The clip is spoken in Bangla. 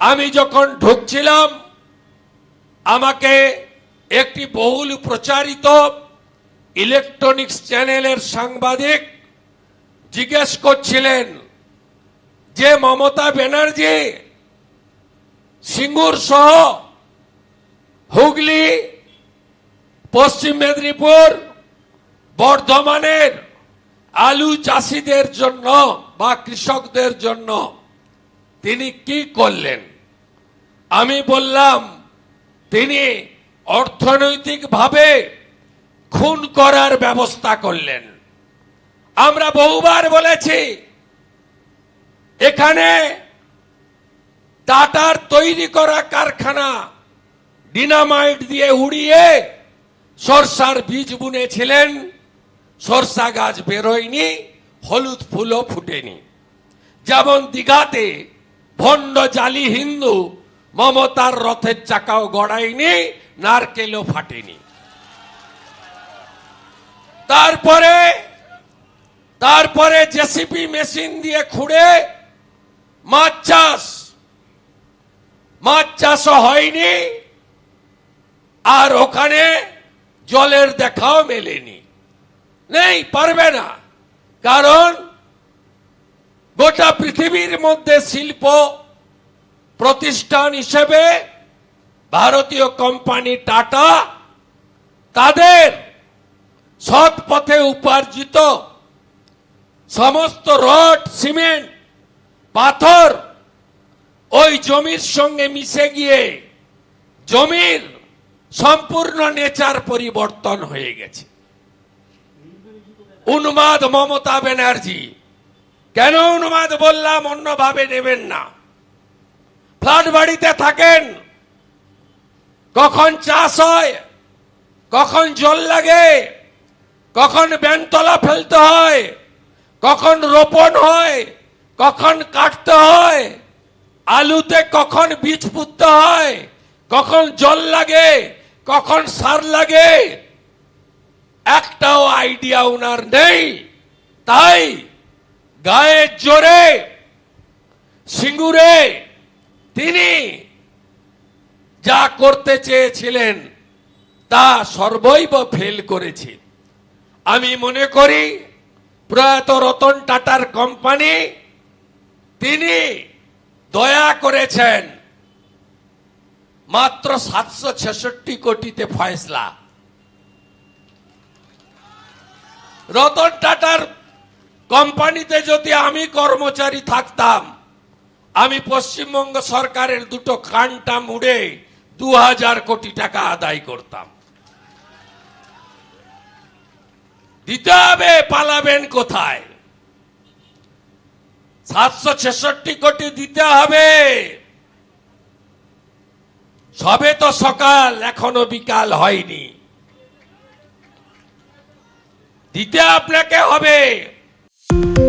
আমি যখন ঢুকছিলাম, আমাকে একটি বহুল প্রচারিত ইলেকট্রনিক্স চ্যানেলের সাংবাদিক জিজ্ঞেস করছিলেন যে, মমতা ব্যানার্জি, সিঙ্গুর সহ হুগলি, পশ্চিম মেদিনীপুর, বর্ধমানের আলু চাষিদের জন্য বা কৃষকদের জন্য তিনি কি করলেন? আমি বললাম, তিনি অর্থনৈতিকভাবে খুন করার ব্যবস্থা করলেন। আমরা বহুবার বলেছি, এখানে টাটার তৈরি করা কারখানা ডিনামাইট দিয়ে উড়িয়ে সরষার বীজ বুনেছিলেন, সরষা গাছ বেরোয়নি, হলুদ ফুলও ফুটেনি। যেমন দিঘাতে ভণ্ড জালি হিন্দু, মমতার রথের চাকাও গড়ায়নি, নারকেলও ফাটেনি। তারপরে তারপরে জেসিপি মেশিন দিয়ে খুঁড়ে মাছ চাষ। মাছ চাষও হয়নি, আর ওখানে জলের দেখাও মেলেনি। নেই, পারবে না, কারণ মধ্যে শিল্প প্রতিষ্ঠান হিসেবে ভারতীয় কোম্পানি টাটা তাদের সৎ পথে উপার্জিত সমস্ত রড, সিমেন্ট, পাথর ওই জমির সঙ্গে মিশে গিয়ে জমির সম্পূর্ণ নেচার পরিবর্তন হয়ে গেছে। উন্মাদ মমতা ব্যানার্জি কেন উন্মাদ বললাম, অন্যভাবে নেবেন না। ফ্ল্যাট বাড়িতে থাকেন, কখন চাষ হয়, কখন জল লাগে, কখন ব্যানতলা ফেলতে হয়, কখন রোপণ হয়, কখন কাটতে হয়, আলুতে কখন বীজ পুঁততে হয়, কখন জল লাগে, কখন সার লাগে, একটাও আইডিয়া উনার নেই। তাই গায়ের জোরে, সিঙ্গুরে তিনি যা করতে চেয়েছিলেন তা সর্বৈব ফেল করেছে। আমি মনে করি প্রয়াত রতন টাটার কোম্পানি তিনি দয়া করেছেন মাত্র সাতশো ছেষট্টি কোটিতে ফয়সলা। রতন টাটার কোম্পানিতে যদি আমি কর্মচারী থাকতাম, আমি পশ্চিমবঙ্গ সরকারের দুটো কানটা মুড়ে দু হাজার কোটি টাকা আদায় করতাম। দিতে হবে, পালাবেন কোথায়? সাতশো ছেষট্টি কোটি দিতে হবে। সবে তো সকাল, এখনও বিকাল হয়নি। দিতে আপনাকে হবে। Thank you